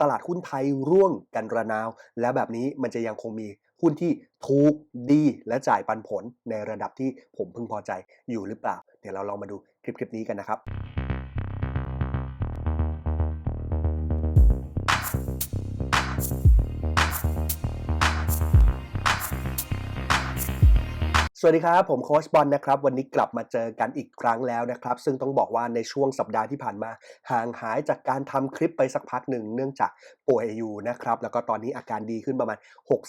ตลาดหุ้นไทยร่วงกันระนาว แล้วแบบนี้มันจะยังคงมีหุ้นที่ถูกดีและจ่ายปันผลในระดับที่ผมพึงพอใจอยู่หรือเปล่า เดี๋ยวเราลองมาดูคลิปคลิปนี้กันนะครับ สวัสดีครับ ผมโค้ชบอลนะครับ วันนี้กลับมาเจอกันอีกครั้งแล้วนะครับ ซึ่งต้องบอกว่าในช่วงสัปดาห์ที่ผ่านมา ห่างหายจากการทำคลิปไปสักพักหนึ่ง เนื่องจากป่วยอยู่นะครับ แล้วก็ตอนนี้อาการดีขึ้นประมาณ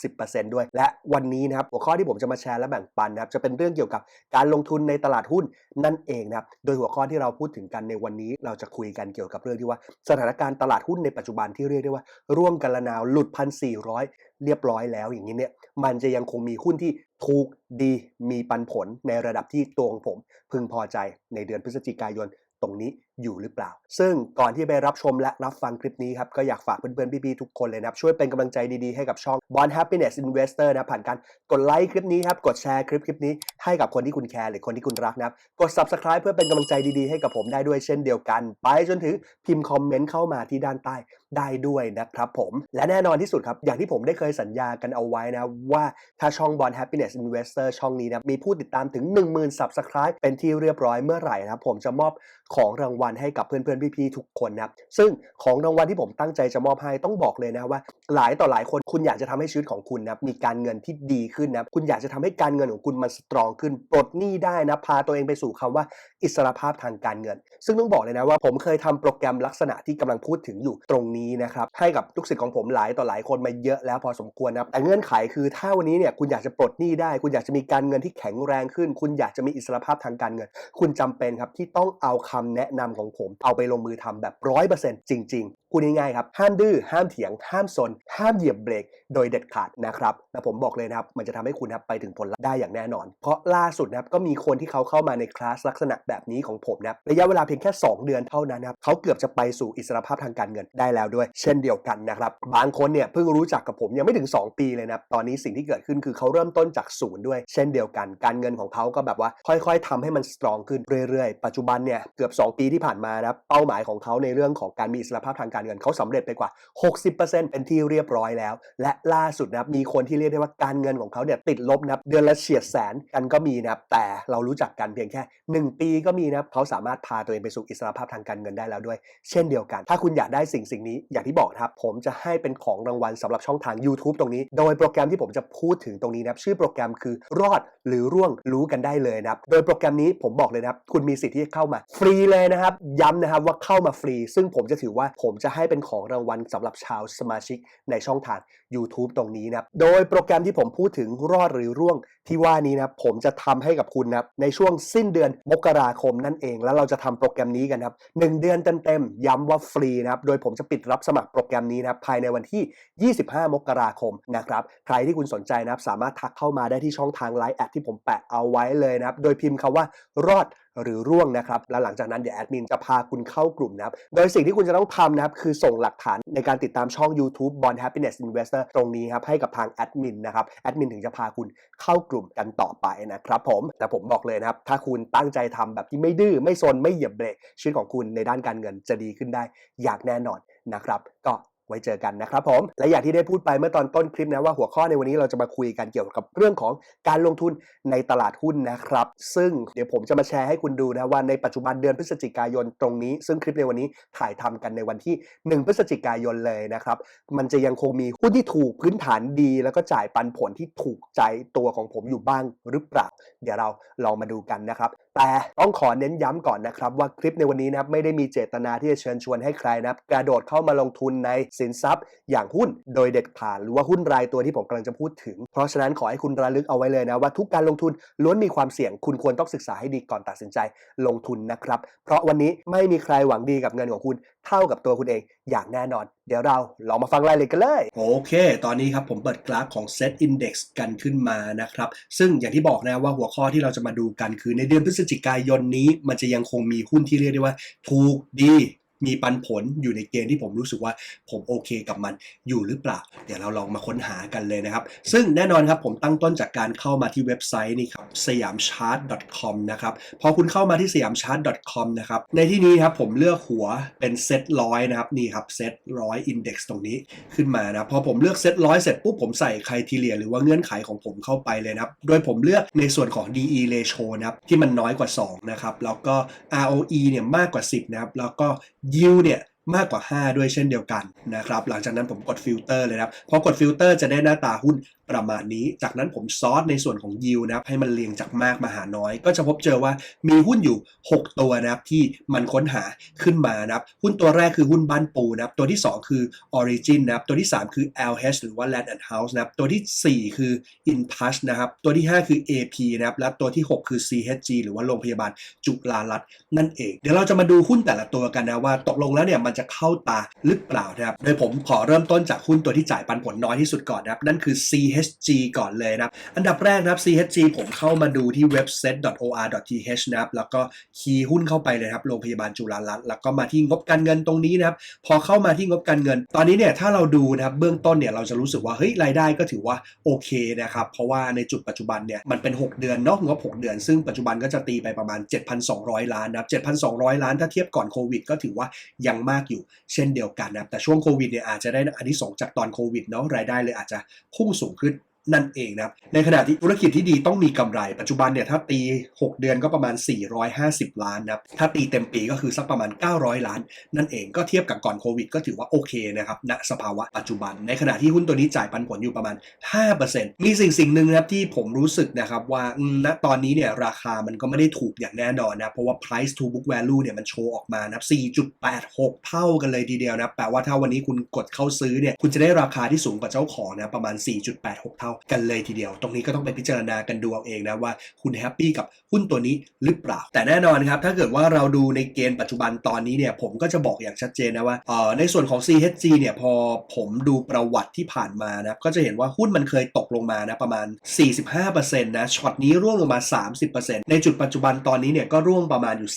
60%ด้วย และวันนี้นะครับ หัวข้อที่ผมจะมาแชร์และแบ่งปันนะครับ จะเป็นเรื่องเกี่ยวกับการลงทุนในตลาดหุ้นนั่นเองนะครับ โดยหัวข้อที่เราพูดถึงกันในวันนี้ เราจะคุยกันเกี่ยวกับเรื่องที่ว่า สถานการณ์ตลาดหุ้นในปัจจุบันที่เรียกได้ว่า ร่วงกันระนาวหลุดพันสี่ร้อย เรียบร้อยแล้วอย่างนี้เนี่ยมันจะยังคงมีหุ้นที่ถูกดีมีปันผลในระดับที่ตัวของผม พึงพอใจในเดือนพฤศจิกายนตรงนี้ อยู่หรือเปล่า ซึ่งก่อนที่ไปรับชมและรับฟังคลิปนี้ครับก็อยากฝากเพื่อนๆพี่ๆทุกคนเลยนะครับช่วยเป็นกำลังใจดีๆให้กับช่อง Bond Happiness Investor นะผ่านการกดไลค์คลิปนี้ครับกดแชร์คลิปคลิปนี้ให้กับคนที่คุณแคร์หรือคนที่คุณรักนะครับกด Subscribe เพื่อเป็นกำลังใจดีๆให้กับผมได้ด้วยเช่นเดียวกัน ไปจนถึงพิมพ์คอมเมนต์เข้ามาที่ด้านใต้ได้ด้วยนะครับผมและแน่นอนที่สุดครับอย่างที่ผมได้เคยสัญญากันเอาไว้นะว่าถ้าช่อง Bond Happiness Investor ช่องนี้นะมีผู้ติดตามถึง 10,000 Subscribe เป็นที่เรียบร้อยเมื่อไหร่นะครับผมจะมอบของรางวัลให้กับเพื่อนๆพี่ๆทุกคนนะครับซึ่งของรางวัลที่ผมตั้งใจจะมอบให้ต้องบอกเลยนะว่า หลายต่อหลายคนคุณอยากจะทำให้ชีวิตของคุณนะมีการเงินที่ดีขึ้นนะคุณอยากจะทำให้การเงินของคุณมันสตรองขึ้นปลดหนี้ได้นะพาตัวเองไปสู่คำว่าอิสรภาพทางการเงิน ซึ่งต้องบอกเลยนะว่าผมเคยทำโปรแกรมลักษณะที่กำลังพูดถึงอยู่ตรงนี้นะครับให้กับลูกศิษย์ของผมหลายต่อหลายคนมาเยอะแล้วพอสมควรนะแต่เงื่อนไขคือถ้าวันนี้เนี่ยคุณอยากจะปลดหนี้ได้ คุณอยากจะมีการเงินที่แข็งแรงขึ้น คุณอยากจะมีอิสรภาพทางการเงิน คุณจำเป็นครับที่ต้องเอาคำแนะนำของผม เอาไปลงมือทำแบบร้อยเปอร์เซ็นต์จริงพูดง่ายๆครับ ห้ามดื้อ ห้ามเถียง ห้ามซนห้ามเหยียบเบรก โดยเด็ดขาดนะครับและผมบอกเลยนะครับ มันจะทำให้คุณครับไปถึงผลลัพธ์ได้อย่างแน่นอน เพราะล่าสุดนะครับก็มีคนที่เขาเข้ามาในคลาสลักษณะแบบนี้ของผมนะครับระยะเวลาเพียงแค่ 2 เดือนเท่านั้นนะครับเขาเกือบจะไปสู่อิสรภาพทางการเงินได้แล้วด้วย เช่นเดียวกันนะครับ บางคนเนี่ยเพิ่งรู้จักกับผมยังไม่ถึง 2 ปีเลยนะครับตอนนี้สิ่งที่เกิดขึ้นคือเขาเริ่มต้นจากศูนย์ด้วย เช่นเดียวกัน การเงินของเขาก็แบบว่า ค่อยๆทำให้มันสตรองขึ้นเรื่อยๆ ปัจจุบันเนี่ยเกือบ 2 ปีที่ผ่านมานะครับเป้าหมายของเขาในเรื่องของการมีอิสรภาพทางการเงินเขาสำเร็จไปกว่า 60%เป็นที่เรียบร้อยแล้ว และล่าสุดนะครับมีคนที่เรียกได้ว่าการเงินของเขาเนี่ยติดลบนะครับเดือนละเฉียดแสนกันก็มีนะครับแต่เรารู้จักกันเพียงแค่ 1 ปีก็มีนะครับเขาสามารถพาตัวเองไปสู่อิสรภาพทางการเงินได้แล้วด้วย เช่นเดียวกัน ถ้าคุณอยากได้สิ่งสิ่งนี้อย่างที่บอกครับผมจะให้เป็นของรางวัลสำหรับช่องทาง YouTube ตรงนี้ โดยโปรแกรมที่ผมจะพูดถึงตรงนี้นะครับชื่อโปรแกรมคือรอดหรือร่วงรู้กันได้เลยนะครับโดยโปรแกรมนี้ผมบอกเลยนะครับคุณมีสิทธิ์ที่จะเข้ามาฟรีเลยนะครับย้ำนะครับว่าเข้ามาฟรี ซึ่งผมจะถือว่าผมจะะให้เป็นของรางวัลสำหรับชาวสมาชิกในช่องทาง YouTube ตรงนี้นะครับโดยโปรแกรมที่ผมพูดถึงรอดหรือร่วงที่ว่านี้นะครับผมจะทำให้กับคุณนะครับในช่วงสิ้นเดือนมกราคมนั่นเอง แล้วเราจะทำโปรแกรมนี้กันครับหนึ่งเดือนเต็มๆย้ำว่าฟรีนะครับโดยผมจะปิดรับสมัครโปรแกรมนี้นะครับภายในวันที่ 25 มกราคมนะครับใครที่คุณสนใจนะครับสามารถทักเข้ามาได้ที่ช่องทางไลน์แอดที่ผมแปะเอาไว้เลยนะครับโดยพิมพ์คำว่ารอด หรือร่วงนะครับ แล้วหลังจากนั้นเดี๋ยวแอดมินจะพาคุณเข้ากลุ่มนะครับ โดยสิ่งที่คุณจะต้องทำนะครับ คือส่งหลักฐานในการติดตามช่อง YouTube Bond Happiness Investor ตรงนี้ครับ ให้กับทางแอดมินนะครับ แอดมินถึงจะพาคุณเข้ากลุ่มกันต่อไปนะครับผม แต่ผมบอกเลยนะครับ ถ้าคุณตั้งใจทำแบบที่ไม่ดื้อ ไม่ซน ไม่เหยียบเบรก ชีวิตของคุณในด้านการเงินจะดีขึ้นได้อย่างแน่นอนนะครับ ก็ ไว้เจอกันนะครับผม และอย่างที่ได้พูดไปเมื่อตอนต้นคลิปนะว่าหัวข้อในวันนี้เราจะมาคุยกันเกี่ยวกับเรื่องของการลงทุนในตลาดหุ้นนะครับ ซึ่งเดี๋ยวผมจะมาแชร์ให้คุณดูนะว่าในปัจจุบันเดือนพฤศจิกายนตรงนี้ ซึ่งคลิปในวันนี้ถ่ายทำกันในวันที่ 1 พฤศจิกายนเลยนะครับ มันจะยังคงมีหุ้นที่ถูกพื้นฐานดี แล้วก็จ่ายปันผลที่ถูกใจตัวของผมอยู่บ้างหรือเปล่า เดี๋ยวเราลองมาดูกันนะครับ แต่ต้องขอเน้นย้ำก่อนนะครับว่าคลิปในวันนี้นะครับไม่ได้มีเจตนาที่จะเชิญชวนให้ใครนะครับกระโดดเข้ามาลงทุนในสินทรัพย์ อย่างหุ้นโดยเด็ดขาดหรือว่าหุ้นรายตัวที่ผมกำลังจะพูดถึง เพราะฉะนั้นขอให้คุณระลึกเอาไว้เลยนะว่าทุกการลงทุนล้วนมีความเสี่ยง คุณควรต้องศึกษาให้ดีก่อนตัดสินใจลงทุนนะครับ เพราะวันนี้ไม่มีใครหวังดีกับเงินของคุณเท่ากับตัวคุณเองอย่างแน่นอน เดี๋ยวเราลองมาฟังรายละเอียดกันเลย โอเค ตอนนี้ครับผมเปิดกราฟของ Set Index กันขึ้นมานะครับ ซึ่งอย่างที่บอกนะว่าหัวข้อที่เราจะมาดูกันคือในเดือนพฤศจิกายนนี้มันจะยังคงมีหุ้นที่เรียกได้ว่า ถูกดี มีปันผลอยู่ในเกณฑ์ที่ผมรู้สึกว่าผมโอเคกับมันอยู่หรือเปล่า เดี๋ยวเราลองมาค้นหากันเลยนะครับ ซึ่งแน่นอนครับผมตั้งต้นจากการเข้ามาที่เว็บไซต์นี่ครับสยามชาร์ต .com นะครับ พอคุณเข้ามาที่สยามชาร์ต .com นะครับ ในที่นี้ครับผมเลือกหัวเป็นเซตร้อยนะครับ นี่ครับเซตร้อยอินเด็กซ์ตรงนี้ขึ้นมานะ พอผมเลือกเซตร้อยเสร็จปุ๊บผมใส่ค r i ทีเลียหรือว่าเงื่อนไขของผมเข้าไปเลยนะครับ โดยผมเลือกในส่วนของ DE ratio นะครับที่มันน้อยกว่า2นะครับ แล้วก็ ROE เนี่ยมากกว่า 10นะครับ แล้วก็ยิวเนี่ยมากกว่า 5 ด้วยเช่นเดียวกันนะครับ หลังจากนั้นผมกดฟิลเตอร์เลยครับ พอกดฟิลเตอร์จะได้หน้าตาหุ้น ประมาณนี้ จากนั้นผมซอสในส่วนของ yield นะครับให้มันเรียงจากมากมาหาน้อย ก็จะพบเจอว่ามีหุ้นอยู่ 6 ตัวนะครับที่มันค้นหาขึ้นมานะครับหุ้นตัวแรกคือหุ้นบ้านปูนะครับตัวที่ 2 คือ Origin นะครับตัวที่ 3 คือ LH หรือว่า Land and House นะครับตัวทีสี่ 4 คือ InTouch นะครับตัวที่ 5 คือ AP นะครับและตัวที่ 6 คือ CHG หรือว่าโรงพยาบาลจุฬารัตน์นั่นเอง เดี๋ยวเราจะมาดูหุ้นแต่ละตัวกันนะว่าตกลงแล้วเนี่ยมันจะเข้าตาหรือเปล่านะครับโดยผมขอเริ่มต้นจากหุ้นตัวที่จ่ายปันผลน้อยที่สุดก่อนนะครับนั่นคือ CHG ก่อนเลยนะครับ อันดับแรกนะครับ CHG ผมเข้ามาดูที่ webset.or.th นะครับ แล้วก็คีย์หุ้นเข้าไปเลยครับ โรงพยาบาลจุฬารัตน์แล้วก็มาที่งบการเงินตรงนี้นะครับ พอเข้ามาที่งบการเงิน ตอนนี้เนี่ยถ้าเราดูนะครับเบื้องต้นเนี่ยเราจะรู้สึกว่าเฮ้ยรายได้ก็ถือว่าโอเคนะครับ เพราะว่าในจุดปัจจุบันเนี่ยมันเป็น 6 เดือนเนาะงบ6เดือน ซึ่งปัจจุบันก็จะตีไปประมาณ 7,200 ล้านนะครับ7,200 ล้านถ้าเทียบก่อนโควิด ก็ถือว่ายังมากอยู่เช่นเดียวกันนะครับแต่ช่วงโควิดเนี่ยอาจจะได้อันที่สงจากตอนโควิดเนาะรายได้เลยอาจจะพุ่งสูงขึ้น นั่นเองนะครับ ในขณะที่ธุรกิจที่ดีต้องมีกำไร ปัจจุบันเนี่ยถ้าตี 6 เดือนก็ประมาณ 450 ล้านนะครับ ถ้าตีเต็มปีก็คือสักประมาณ 900 ล้าน นั่นเองก็เทียบกับก่อนโควิด ก็ถือว่าโอเคนะครับณสภาวะปัจจุบัน ในขณะที่หุ้นตัวนี้จ่ายปันผลอยู่ประมาณ 5%มีสิ่งสิ่งหนึ่งนะครับที่ผมรู้สึกนะครับว่าอืมณตอนนี้เนี่ยราคามันก็ไม่ได้ถูกอย่างแน่นอนนะเพราะว่า price to book value เนี่ยมันโชว์ออกมานะครับ4.86 เท่ากันเลยทีเดียวนะแปลว่าถ้าวันนี้คุณกดเข้าซื้อเนี่ยคุณจะได้ราคาที่สูงกว่าเจ้าของนะประมาณ 4.86 เท่ากันเลยทีเดียว ตรงนี้ก็ต้องไปพิจารณากันดูเอาเองนะว่าคุณแฮปปี้กับหุ้นตัวนี้หรือเปล่า แต่แน่นอนครับถ้าเกิดว่าเราดูในเกณฑ์ปัจจุบันตอนนี้เนี่ยผมก็จะบอกอย่างชัดเจนนะว่าเอ่อในส่วนของ CHG เนี่ยพอผมดูประวัติที่ผ่านมานะก็จะเห็นว่าหุ้นมันเคยตกลงมานะประมาณ 45%นะช็อตนี้ร่วงลงมา 30%ในจุดปัจจุบันตอนนี้เนี่ยก็ร่วงประมาณอยู่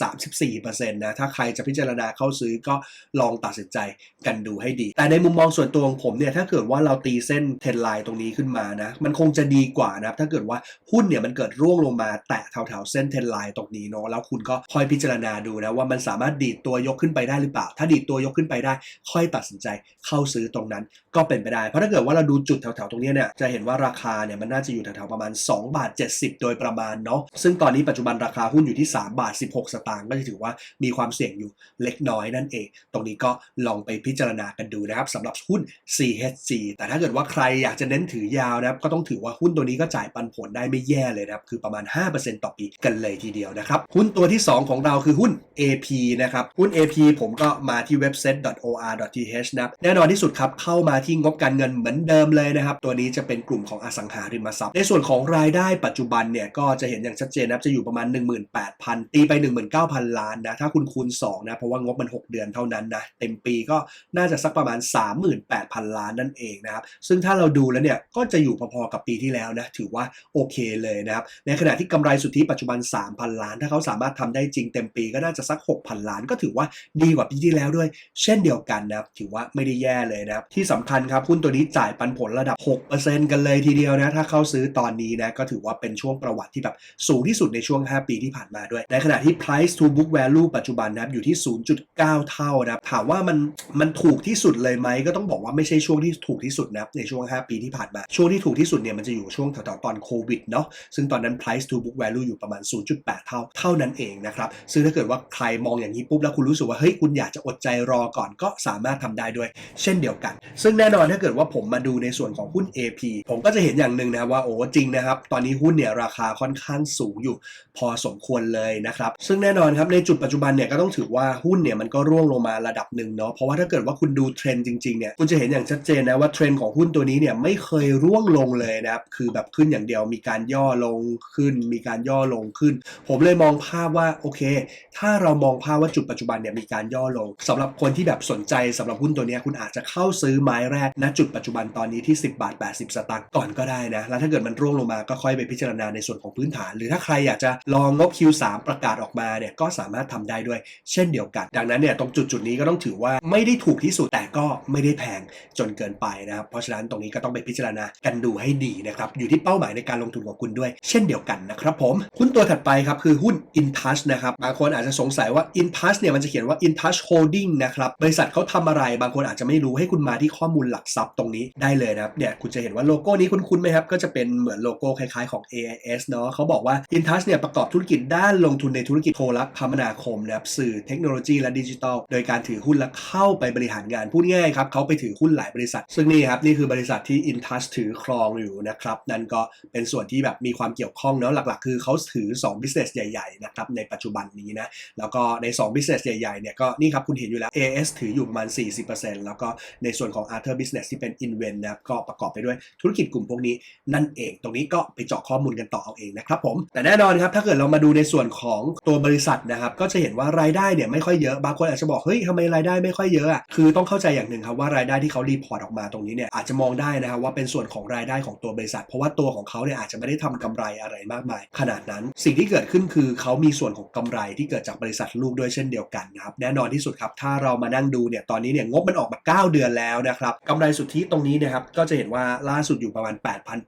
34%นะถ้าใครจะพิจารณาเข้าซื้อก็ลองตัดสินใจกันดูให้ดี แต่ในมุมมองส่วนตัวของผมเนี่ยถ้าเกิดว่าเราตีเส้นเทรนไลน์ตรงนี้ขึ้นมานะมันคงจะดีกว่านะครับ ถ้าเกิดว่าหุ้นเนี่ยมันเกิดร่วงลงมาแตะแถวๆเส้นเทนไลน์ตรงนี้เนาะแล้วคุณก็ค่อยพิจารณาดูนะว่ามันสามารถดีดตัวยกขึ้นไปได้หรือเปล่า ถ้าดีดตัวยกขึ้นไปได้ ค่อยตัดสินใจเข้าซื้อตรงนั้นก็เป็นไปได้ เพราะถ้าเกิดว่าเราดูจุดแถวๆตรงนี้เนี่ยจะเห็นว่าราคาเนี่ยมันน่าจะอยู่แถวๆประมาณ2บาท70 โดยประมาณเนาะซึ่งตอนนี้ปัจจุบันราคาหุ้นอยู่ที่3บาท16 สตางค์ก็จะถือว่ามีความเสี่ยงอยู่เล็กน้อยนั่นเอง ตรงนี้ก็ลองไปพิจารณากันดูนะครับสำหรับหุ้น CHG แต่ถ้าเกิดว่าใครอยากจะเน้นถือยาวนะครับก็ต้องถือว่าหุ้นตัวนี้ก็จ่ายปันผลได้ไม่แย่เลยนะครับคือประมาณ 5%ต่อปีกันเลยทีเดียวนะครับหุ้นตัวที่ 2 ของเราคือหุ้น AP นะครับหุ้น AP ผมก็มาที่ website.or.th นะแน่นอนที่สุดครับเข้ามาที่งบการเงินเหมือนเดิมเลยนะครับตัวนี้จะเป็นกลุ่มของอสังหาริมทรัพย์ ในส่วนของรายได้ปัจจุบันเนี่ยก็จะเห็นอย่างชัดเจนนะจะอยู่ประมาณ 18,000 ตีไป 19,000 ล้านนะถ้าคุณคูณ2นะเพราะว่างบมัน 6 เดือนเท่านั้นนะเต็มปีก็น่าจะสักประมาณ 38,000 ล้านนั่นเองนะครับซึ่งถ้าเราดูแล้วเนี่ยก็จะอยู่พอๆกับปีที่แล้วนะถือว่าโอเคเลยนะครับในขณะที่กำไรสุทธิปัจจุบัน 3,000 ล้าน ถ้าเขาสามารถทำได้จริงเต็มปีก็น่าจะสัก 6,000 ล้าน ก็ถือว่าดีกว่าปีที่แล้วด้วย เช่นเดียวกันนะครับถือว่าไม่ได้แย่เลยนะครับที่สำคัญครับหุ้นตัวนี้จ่ายปันผลระดับ 6%กันเลยทีเดียวนะถ้าเข้าซื้อตอนนี้นะก็ถือว่าเป็นช่วงประวัติที่แบบสูงที่สุดในช่วง 5 ปีที่ผ่านมาด้วย ในขณะที่ price to book value ปัจจุบันนะครับอยู่ที่ 0.9 เท่านะครับถามว่ามันมันถูกที่สุดเลยไหมก็ต้องบอกว่าไม่ใช่ช่วงที่ถูกที่สุดนะในช่วง 5 ปีที่ผ่านมาช่วงที่ถูกที่สุดเนี่ยมันจะอยู่ช่วงแถวๆตอนโควิดเนาะซึ่งตอนนั้น price to book value อยู่ประมาณ 0.8 เท่าเท่านั้นเองนะครับซึ่งถ้าเกิดว่าใครมองอย่างนี้ปุ๊บแล้วคุณรู้สึกว่าเฮ้ยคุณอยากจะอดใจรอก่อนก็สามารถทำได้ด้วย เช่นเดียวกัน ซึ่งแน่นอนถ้าเกิดว่าผมมาดูในส่วนของหุ้น AP ผมก็จะเห็นอย่างหนึ่งนะว่าโอ้จริงนะครับตอนนี้หุ้นเนี่ยราคาค่อนข้างสูงอยู่ พอสมควรเลยนะครับซึ่งแน่นอนครับในจุดปัจจุบันเนี่ยก็ต้องถือว่าหุ้นเนี่ยมันก็ร่วงลงมาระดับหนึ่งเนาะเพราะว่าถ้าเกิดว่าคุณดูเทรนด์จริงๆเนี่ยคุณจะเห็นอย่างชัดเจนนะว่าเทรนด์ของหุ้นตัวนี้เนี่ยไม่เคยร่วงลลงเลยนะครับ คือแบบขึ้นอย่างเดียวมีการย่อลงขึ้น มีการย่อลงขึ้น ผมเลยมองภาพว่าโอเค ถ้าเรามองภาพว่าจุดปัจจุบันเนี่ยมีการย่อลงสำหรับคนที่แบบสนใจสำหรับหุ้นตัวนี้คุณอาจจะเข้าซื้อไม้แรกณจุดปัจจุบันตอนนี้ที่ 10 บาท 80 สตางค์ก่อนก็ได้นะ แล้วถ้าเกิดมันร่วงลงมาก็ค่อยไปพิจารณาในส่วนของพื้นฐาน หรือถ้าใครอยากจะลองงบ Q3 ประกาศออกมาเนี่ยก็สามารถทำได้ด้วย เช่นเดียวกัน ดังนั้นเนี่ยตรงจุดจุดนี้ก็ต้องถือว่าไม่ได้ถูกที่สุดแต่ก็ไม่ได้แพงจนเกินไปนะครับเพราะฉะนั้นตรงนี้ก็ต้องไปพิจารณากันดูให้ดีนะครับอยู่ที่เป้าหมายในการลงทุนของคุณด้วย เช่นเดียวกันนะครับผมหุ้นตัวถัดไปครับคือหุ้น InTouch นะครับบางคนอาจจะสงสัยว่า InTouch เนี่ยมันจะเขียนว่า InTouch Holding นะครับบริษัทเขาทำอะไรบางคนอาจจะไม่รู้ให้คุณมาที่ข้อมูลหลักทรัพย์ตรงนี้ได้เลยนะครับเนี่ยคุณจะเห็นว่าโลโก้นี้คุ้นๆไหมครับก็จะเป็นเหมือนโลโก้คล้ายๆของ AIS เนาะเขาบอกว่า InTouch เนี่ยประกอบธุรกิจด้านลงทุนในธุรกิจโทรคมนาคมนะครับสื่อเทคโนโลยีและดิจิทัลโดยการถือหุ้นและเข้าไปบริหารงานพูดง่ายครับเขาไปถือหุ้นหลายบริษัท ซึ่งนี่ครับนี่คือบริษัทที่ InTouch ถือครองอยู่นะครับ นั่นก็เป็นส่วนที่แบบมีความเกี่ยวข้องเนาะหลักๆ คือเขาถือ 2 business ใหญ่ๆนะครับในปัจจุบันนี้นะแล้วก็ใน 2 business ใหญ่ๆเนี่ยก็นี่ครับคุณเห็นอยู่แล้ว AS ถืออยู่ประมาณ 40%แล้วก็ในส่วนของ Other Business ที่เป็น Invent นะก็ประกอบไปด้วยธุรกิจกลุ่มพวกนี้นั่นเอง ตรงนี้ก็ไปเจาะข้อมูลกันต่อเอาเองนะครับผมแต่แน่นอนครับถ้าเกิดเรามาดูในส่วนของตัวบริษัทนะครับก็จะเห็นว่ารายได้เนี่ยไม่ค่อยเยอะบางคนอาจจะบอกเฮ้ยทำไมรายได้ไม่ค่อยเยอะอะคือต้องเข้าใจอย่างหนึ่งครับว่ารายได้ที่เขารีพอร์ตออกมาตรงนี้เนี่ยอาจจะมองได้นะครับว่าเป็นส่วนของรายได้ของตัวบริษัท เพราะว่าตัวของเขาเนี่ยอาจจะไม่ได้ทำกำไรอะไรมากมาย ขนาดนั้นสิ่งที่เกิดขึ้นคือเขามีส่วนของกำไรที่เกิดจากบริษัทลูกด้วยเช่นเดียวกันนะครับแน่นอนที่สุดครับถ้าเรามานั่งดูเนี่ยตอนนี้เนี่ยงบมันออกมา 9 เดือนแล้วนะครับกำไรสุทธิตรงนี้นะครับก็จะเห็นว่าล่าสุดอยู่ประมาณ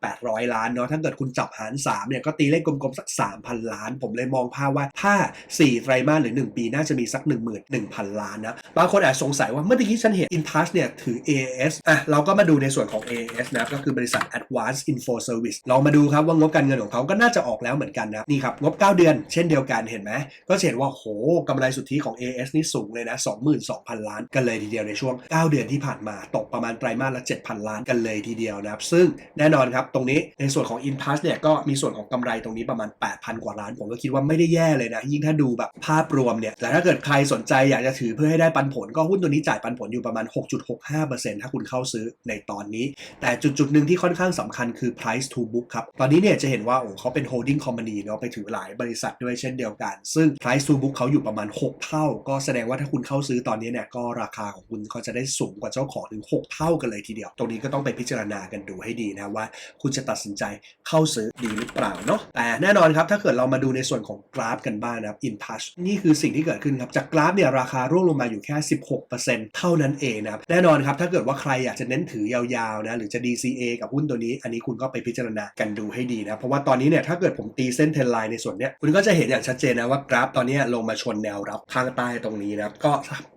8,800 ล้านเนาะถ้าเกิดคุณจับหาร3เนี่ยก็ตีเลขกลมๆสัก 3,000 ล้าน ผมเลยมองภาพว่าถ้า 4 ไตรมาสหรือ 1 ปีน่าจะมีสัก 11,000 ล้านนะบางคนอาจสงสัยว่าเมื่อกี้ฉันเห็น InTouch เนี่ยถือ AS อะเราก็มาดูในส่วนของ AS นะก็คือบริษัท Advanced Info Service ลองมาดูครับว่างบการเงินของเขาก็น่าจะออกแล้วเหมือนกันนะนี่ครับงบ 9 เดือน เช่นเดียวกันเห็นไหมก็จะเห็นว่าโหกำไรสุทธิของ AS นี่สูงเลยนะ 22,000 ล้านกันเลยทีเดียวในช่วง 9 เดือนที่ผ่านมาตกประมาณไตรมาสละ 7,000 ล้านกันเลยทีเดียวนะครับ ซึ่งแน่นอนครับตรงนี้ในส่วนของ InTouch เนี่ยก็มีส่วนของกำไรตรงนี้ประมาณ 8,000 กว่าล้าน ผมก็คิดว่าไม่ได้แย่เลยนะ ยิ่งถ้าดูแบบภาพรวมเนี่ยแต่ถ้าเกิดใครสนใจอยากจะถือเพื่อให้ได้ปันผล ก็หุ้นตัวนี้จ่ายปันผลอยู่ประมาณ 6.65%ถ้าคุณเข้าซื้อในตอนนี้ แต่จุดจุดๆหนึ่งที่ค่อนข้างสำคัญคือ price to book ครับ ตอนนี้เนี่ยจะเห็นว่าโอ้เขาเป็น holding company เนาะไปถือหลายบริษัทด้วยเช่นเดียวกัน ซึ่ง price to book เขาอยู่ประมาณ 6 เท่า ก็แสดงว่าถ้าคุณเข้าซื้อตอนนี้เนี่ยก็ราคาของคุณก็จะได้สูงกว่าเจ้าของถึง 6 เท่ากันเลยทีเดียว ตรงนี้ก็ต้องไปพิจารณากันดูให้ดีนะว่า คุณจะตัดสินใจเข้าซื้อดีหรือเปล่าเนาะแต่แน่นอนครับถ้าเกิดเรามาดูในส่วนของกราฟกันบ้างนะครับ InTouch นี่คือสิ่งที่เกิดขึ้นครับจากกราฟเนี่ยราคาร่วงลงมาอยู่แค่ 16%เท่านั้นเองนะครับแน่นอนครับถ้าเกิดว่าใครอยากจะเน้นถือยาวๆนะหรือจะ DCA กับหุ้นตัวนี้ อันนี้คุณก็ไปพิจารณากันดูให้ดีนะเพราะว่าตอนนี้เนี่ยถ้าเกิดผมตีเส้นเทรนไลน์ในส่วนเนี้ยคุณก็จะเห็นอย่างชัดเจนนะว่ากราฟตอนนี้ลงมาชนแนวรับข้างใต้ตรงนี้นะก็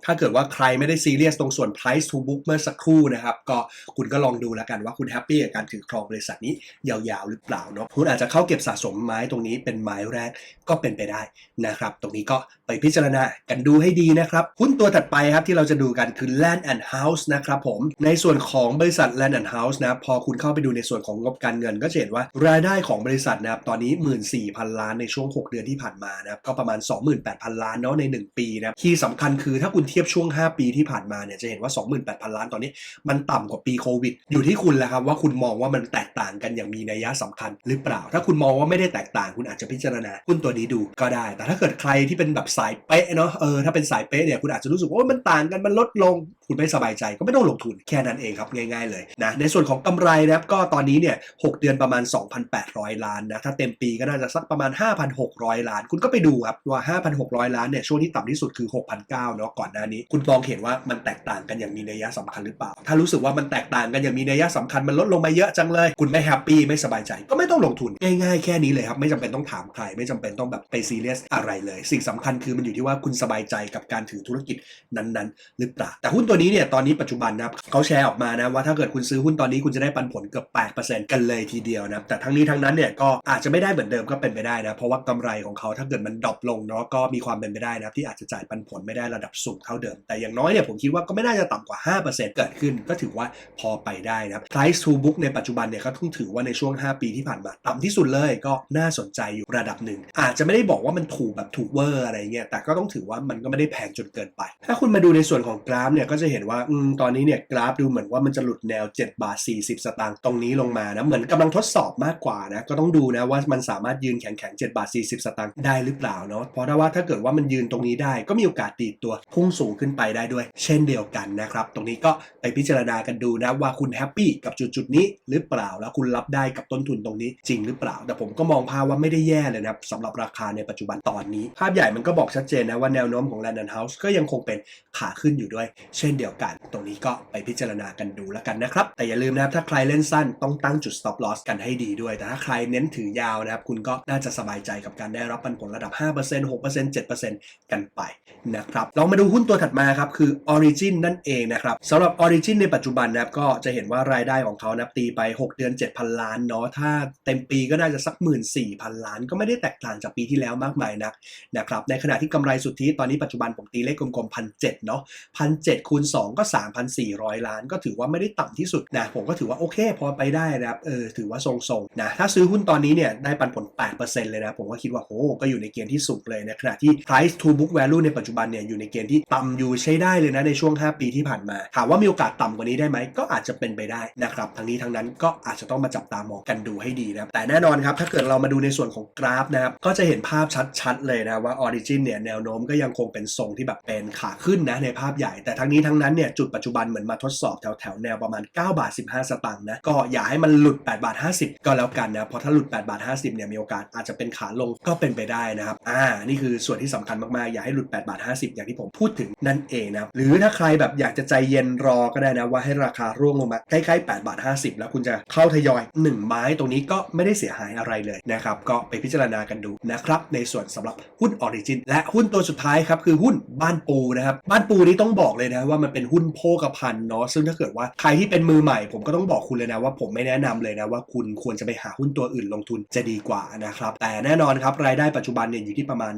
ถ้าเกิดว่าใครไม่ได้ซีเรียสตรงส่วน price to book เมื่อสักครู่นะครับก็คุณก็ลองดูแล้วกันว่าคุณแฮปปี้กับการถือครองบริษัทนี้ยาวๆหรือเปล่าเนาะคุณอาจจะเข้าเก็บสะสมไม้ตรงนี้เป็นไม้แรกก็เป็นไปได้นะครับตรงนี้ก็ไปพิจารณากันดูให้ดีนะครับหุ้นตัวถัดไปครับที่เราจะดูกันคือ Land and House นะครับผมในส่วนของบริษัท Land and House นะพอคุณเข้าไปดูในส่วนของงบการเงิน ก็จะเห็นว่ารายได้ของบริษัทนะครับตอนนี้ 14,000 ล้านในช่วง 6 เดือนที่ผ่านมานะครับก็ประมาณ 28,000 ล้านเนาะใน 1 ปีนะครับที่สำคัญคือถ้าคุณเทียบช่วง 5 ปีที่ผ่านมาเนี่ยจะเห็นว่า 28,000 ล้านตอนนี้ มันต่ำกว่าปีโควิด อยู่ที่คุณแหละครับว่าคุณมองว่ามันแตกต่างกันอย่างมีนัยยะสำคัญหรือเปล่า ถ้าคุณมองว่าไม่ได้แตกต่างคุณอาจจะพิจารณาหุ้นตัวนี้ดูก็ได้ แต่ถ้าเกิดใครที่เป็นแบบสายเป๊ะเนาะเออถ้าเป็นสายเป๊ะเนี่ยคุณอาจจะรู้สึกว่ามันต่างกันมันลดลงคุณไม่สบายใจก็ไม่ต้องลงทุนแค่นั้นเองครับง่ายๆเลยนะในส่วนของกำไรนะครับก็ตอนนี้เนี่ย6เดือนประมาณ 2,800 ล้านนะถ้าเต็มปีก็น่าจะสักประมาณ 5,600 ล้าน คุณก็ไปดูครับว่า 5,600 ล้านเนี่ยช่วงที่ต่ำที่สุดคือ 6,900เนาะก่อนหน้านี้ คุณมองเห็นว่ามันแตกต่างกันอย่างมีนัยยะสำคัญหรือเปล่า ถ้ารู้สึกว่ามันแตกต่างกันอย่างมีนัยยะสำคัญมันลดลงมาเยอะจังเลย คุณไม่แฮปปี้ไม่สบายใจก็ไม่ต้องลงทุนง่ายๆแค่นี้เลยครับไม่จำเป็นต้องถามใครไม่จำเป็นต้องแบบไปซีเรียสอะไรเลย สิ่งสำคัญคือมันอยู่ที่ว่าคุณสบายใจกับการถือธุรกิจนั้นๆ หรือเปล่าแต่หุ้นตัวนี้เนี่ยตอนนี้ปัจจุบันนะครับเขาแชร์ออกมานะว่าถ้าเกิดคุณซื้อหุ้นตอนนี้คุณจะได้ปันผลเกือบ8%กันเลยทีเดียวนะแต่ทั้งนี้ทั้งนั้นเนี่ยก็อาจจะไม่ได้เหมือนเดิมก็เป็นไปได้นะเพราะว่ากำไรของเขาถ้าเกิดมันดรอปลงเนาะก็มีความเป็นไปได้นะที่อาจจะจ่ายปันผลไม่ได้ระดับสูงเท่าเดิม แต่อย่างน้อยเนี่ยผมคิดว่าก็ไม่น่าจะต่ำกว่า 5%เกิดขึ้นก็ถือว่าพอไปได้นะ price to book ในปัจจุบันเนี่ยก็ต้องถือว่าในช่วง 5 ปีที่ผ่านมาต่ำที่สุดเลยก็น่าสนใจอยู่ระดับหนึ่ง อาจจะไม่ได้บอกว่ามันถูกแบบถูกเวอร์อะไรเงี้ยแต่ก็ต้องถือว่ามันก็ไม่ได้แพงจนเกินไป ถ้าคุณมาดูในส่วนของกราฟเนี่ยก็จะจะเห็นว่าอตอนนี้เนี่ยกราฟดูเหมือนว่ามันจะหลุดแนว 7 บาท 40 สตางค์ตรงนี้ลงมานะ เหมือนกำลังทดสอบมากกว่านะ ก็ต้องดูนะว่ามันสามารถยืนแข็งแข็ง7บาท 40 สตางค์ได้หรือเปล่าเนาะ เพราะถ้าว่าถ้าเกิดว่ามันยืนตรงนี้ได้ ก็มีโอกาสตีตัวพุ่งสูงขึ้นไปได้ด้วย เช่นเดียวกันนะครับ ตรงนี้ก็ไปพิจารณากันดูนะว่าคุณแฮปปี้กับจุดจุดนี้หรือเปล่า แล้วคุณรับได้กับต้นทุนตรงนี้จริงหรือเปล่า แต่ผมก็มองภาพว่าไม่ได้แย่เลยนะสำหรับราคาในปัจจุบันตอนนี้ ภาพใหญ่มันก็บอกชัดเจนนะว่าแนวโน้มของ London House ก็ยังคงเป็นขาขึ้นอยู่ด้วย เช่นเดียวกัน ตรงนี้ก็ไปพิจารณากันดูแล้วกันนะครับ แต่อย่าลืมนะครับถ้าใครเล่นสั้นต้องตั้งจุด stop loss กันให้ดีด้วย แต่ถ้าใครเน้นถือยาวนะครับ คุณก็น่าจะสบายใจกับการได้รับปันผลระดับ 5% 6% 7%กันไปนะครับลองมาดูหุ้นตัวถัดมาครับคือ Origin นั่นเองนะครับสำหรับ Origin ในปัจจุบันนะครับก็จะเห็นว่ารายได้ของเขานับตีไป 6 เดือน 7,000 ล้านเนาะถ้าเต็มปีก็น่าจะสัก 14,000 ล้าน ก็ไม่ได้แตกต่างจากปีที่แล้วมากมายนักนะครับในขณะที่กำไรสุทธิตอนนี้ปัจจุบันผมตีเลขกลมๆพันเเนาะพันเคูณ2 ก็ 3,400 ล้าน ก็ถือว่าไม่ได้ต่ำที่สุดนะผมก็ถือว่าโอเค พอไปได้นะครับเออถือว่าทรงๆนะถ้าซื้อหุ้นตอนนี้เนี่ยได้ปันผล 8%เลยนะผมก็คิดว่าโอ้ก็อยู่ในเกณฑ์ที่สูงเลยนะขณะที่ price to book value ในปัจจุบันเนี่ยอยู่ในเกณฑ์ที่ต่ำอยู่ใช้ได้เลยนะในช่วง 5 ปีที่ผ่านมา ถามว่ามีโอกาสต่ำกว่านี้ได้ไหมก็อาจจะเป็นไปได้นะครับทั้งนี้ทั้งนั้นก็อาจจะต้องมาจับตามองกันดูให้ดีนะแต่แน่นอนครับถ้าเกิดเรามาดูในส่วนของกราฟนะครับก็จะเห็นภาพชัดๆเลยนะว่า Origin เนี่ยแนวโน้มก็ยังคงเป็นทรงที่แบบเป็นขาขึ้นนะในภาพใหญ่แต่ทั้งนี้ทั้งนั้นเนี่ยจุดปัจจุบันเหมือนมาทดสอบแถวแถวแนวประมาณ 9 บาท 15 สตางค์นะก็อย่าให้มันหลุด 8 บาท 50 ก็แล้วกันนะเพราะถ้าหลุด 8 บาท 50เนี่ยมีโอกาสอาจจะเป็นขาลงก็เป็นไปได้นะครับอ่านี่คือส่วนที่สำคัญมากๆ อย่าให้หลุด 8 บาท 50 อย่างที่ผมพูดถึงนั่นเองนะครับหรือถ้าใครแบบอยากจะใจเย็นรอก็ได้นะว่าให้ราคาร่วงลงมาใกล้ๆ 8 บาท 50 แล้วคุณจะเข้าทยอย 1 ไม้ตรงนี้ก็ไม่ได้เสียหายอะไรเลยนะครับก็ไปพิจารณากันดูนะครับในส่วนสำหรับหุ้น Origin และหุ้นตัวสุดท้ายครับคือหุ้นบ้านปูนะครับบ้านปูนี้ต้องบอกเลยนะว่ามันเป็นหุ้นโภคภัณฑ์เนาะซึ่งถ้าเกิดว่าใครที่เป็นมือใหม่ ผมก็ต้องบอกคุณเลยนะว่าผมไม่แนะนำเลยนะว่าคุณควรจะไปหาหุ้นตัวอื่นลงทุนจะดีกว่านะครับแต่แน่นอนครับรายได้ปัจจุบันเนี่ยอยู่ที่ประมาณ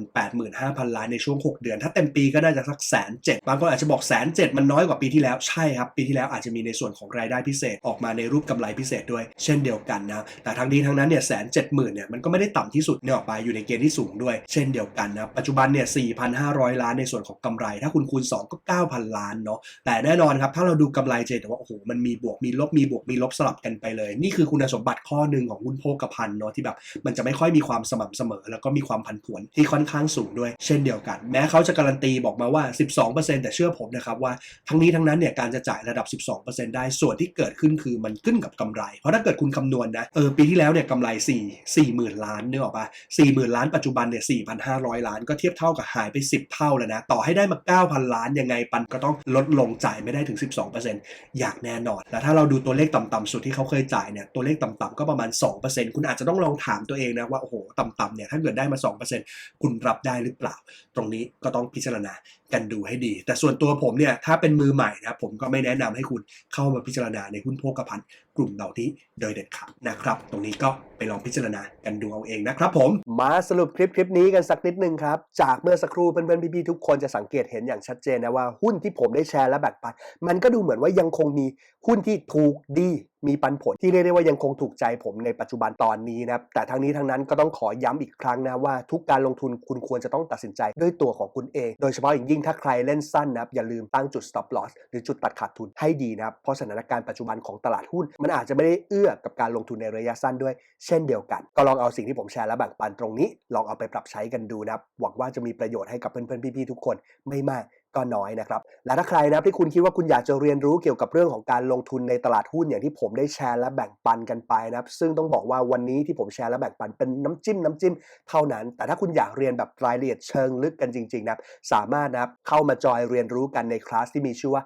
85,000 ล้านในช่วง 6 เดือน ถ้าเต็มปีก็น่าจะสักแสนเจ็ดบางคนอาจจะบอกแสนเจ็ดมันน้อยกว่าปีที่แล้วใช่ครับปีที่แล้วอาจจะมีในส่วนของรายได้พิเศษออกมาในรูปกำไรพิเศษด้วย เช่นเดียวกันนะแต่ทั้งนี้ทั้งนั้นเนี่ยแสนเจ็ดหมื่นเนี่ยมันก็ไม่ได้ต่ำที่สุดเนี่ยออกไปอยู่ในเกณฑ์ที่สูงด้วย เช่นเดียวกันนะปัจจุบันเนี่ย4,500 ล้านในส่วนของกำไร ถ้าคุณคูณ 2 ก็ 9,000 ล้านเนาะแต่แน่นอนครับ ถ้าเราดูกำไรจะเห็นว่าโอ้โหมันมีบวกมีลบมีบวกมีลบสลับกันไปเลย นี่คือคุณสมบัติข้อหนึ่งของหุ้นโภคภัณฑ์เนาะที่แบบมันจะไม่ค่อยมีความสม่ำเสมอ แล้วก็มีความผันผวนที่ค่อนข้างสูงด้วย เช่นเดียวกัน แม้เขาจะการันตีบอกมาว่า 12%แต่เชื่อผมนะครับว่าทั้งนี้ทั้งนั้นเนี่ยการจะจ่ายระดับ 12%ได้ส่วนที่เกิดขึ้นคือมันขึ้นกับกำไร เพราะถ้าเกิดคุณคำนวณนะเออปีที่แล้วเนี่ยกำไร 4 4หมื่นล้านนึกออกปะ4หมื่นล้านปัจจุบันเนี่ย4,500 ล้านก็เทียบเท่ากับหายไป 10 เท่าแล้วนะต่อให้ได้มา 9,000 ล้านยังไงปันก็ต้องลดลงจ่ายไม่ได้ถึง 12%อย่างแน่นอน แล้วถ้าเราดูตัวเลขต่ำๆสุดที่เขาเคยจ่ายเนี่ยตัวเลขต่ำๆก็ประมาณ 2%คุณอาจจะต้องลองถามตัวเองนะว่าโอ้โหต่ำๆเนี่ยถ้าเกิดได้มา 2%คุณรับได้หรือเปล่า ตรงนี้ก็ต้องพิจารณากันดูให้ดี แต่ส่วนตัวผมเนี่ยถ้าเป็นมือใหม่นะผมก็ไม่แนะนำให้คุณเข้ามาพิจารณาในหุ้นโภคภัณฑ์กลุ่มเหล่านี้โดยเด็ดขาดนะครับ ตรงนี้ก็ไปลองพิจารณากันดูเอาเองนะครับผม มาสรุปคลิปคลิปนี้กันสักนิดนึงครับ จากเมื่อสักครู่เพื่อนๆพี่ๆทุกคนจะสังเกตเห็นอย่างชัดเจนนะว่าหุ้นที่ผมได้แชร์และแบ่งปันมันก็ดูเหมือนว่ายังคงมีหุ้นที่ถูกดีมีปันผลที่เรียกได้ว่ายังคงถูกใจผมในปัจจุบันตอนนี้นะครับแต่ทั้งนี้ทั้งนั้นก็ต้องขอย้ำอีกครั้งนะว่าทุกการลงทุนคุณควรจะต้องตัดสินใจด้วยตัวของคุณเอง โดยเฉพาะอย่างยิ่งถ้าใครเล่นสั้นนะครับอย่าลืมตั้งจุด stop loss หรือจุดตัดขาดทุนให้ดีนะครับเพราะสถานการณ์ปัจจุบันของตลาดหุ้น มันอาจจะไม่ได้เอื้อกับการลงทุนในระยะสั้นด้วย เช่นเดียวกัน ก็ลองเอาสิ่งที่ผมแชร์และแบ่งปันตรงนี้ ลองเอาไปปรับใช้กันดูนะครับหวังว่าจะมีประโยชน์ให้กับเพื่อนๆพี่ๆทุกคนไม่มาก ก็น้อยนะครับ และถ้าใครนะที่คุณคิดว่าคุณอยากจะเรียนรู้เกี่ยวกับเรื่องของการลงทุนในตลาดหุ้นอย่างที่ผมได้แชร์และแบ่งปันกันไปนะครับ ซึ่งต้องบอกว่าวันนี้ที่ผมแชร์และแบ่งปันเป็นน้ำจิ้มน้ำจิ้มเท่านั้น แต่ถ้าคุณอยากเรียนแบบรายละเอียดเชิงลึกกันจริงๆนะครับสามารถนะครับเข้ามาจอยเรียนรู้กันในคลาสที่มีชื่อว่า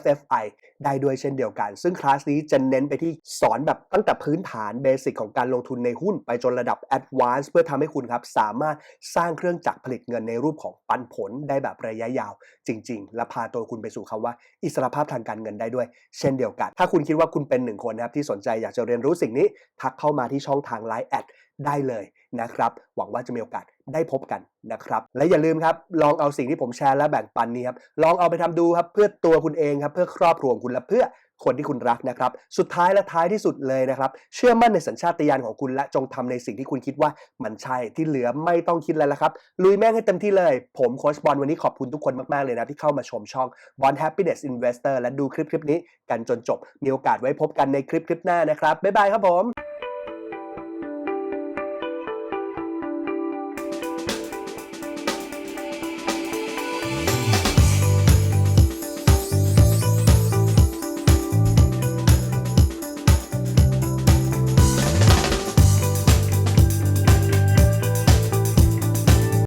FFI ได้ด้วยเช่นเดียวกัน ซึ่งคลาสนี้จะเน้นไปที่สอนแบบตั้งแต่พื้นฐานเบสิกของการลงทุนในหุ้นไปจนระดับ Advanced เพื่อทำให้คุณครับ สามารถสร้างเครื่องจักรผลิตเงินในรูปของปันผลได้แบบระยะยาว จริง ๆ และพาตัวคุณไปสู่คำว่า อิสรภาพทางการเงินได้ด้วย เช่นเดียวกัน ถ้าคุณคิดว่าคุณเป็นหนึ่งคนนะครับที่สนใจอยากจะเรียนรู้สิ่งนี้ทักเข้ามาที่ช่องทาง Line แอดได้เลยนะครับหวังว่าจะมีโอกาส ได้พบกันนะครับ และอย่าลืมครับลองเอาสิ่งที่ผมแชร์และแบ่งปันนี้ครับลองเอาไปทำดูครับเพื่อตัวคุณเองครับเพื่อครอบครัวของคุณและเพื่อคนที่คุณรักนะครับ สุดท้ายและท้ายที่สุดเลยนะครับ เชื่อมั่นในสัญชาตญาณของคุณและจงทำในสิ่งที่คุณคิดว่ามันใช่ที่เหลือไม่ต้องคิดแล้วครับ ลุยแม่งให้เต็มที่เลย ผมโคชบอลวันนี้ขอบคุณทุกคนมาก ๆ เลยนะ ที่เข้ามาชมช่อง Bond Happiness Investor และดูคลิปๆนี้กันจนจบ มีโอกาสไว้พบกันในคลิปคลิปหน้านะครับบ๊ายบายครับผม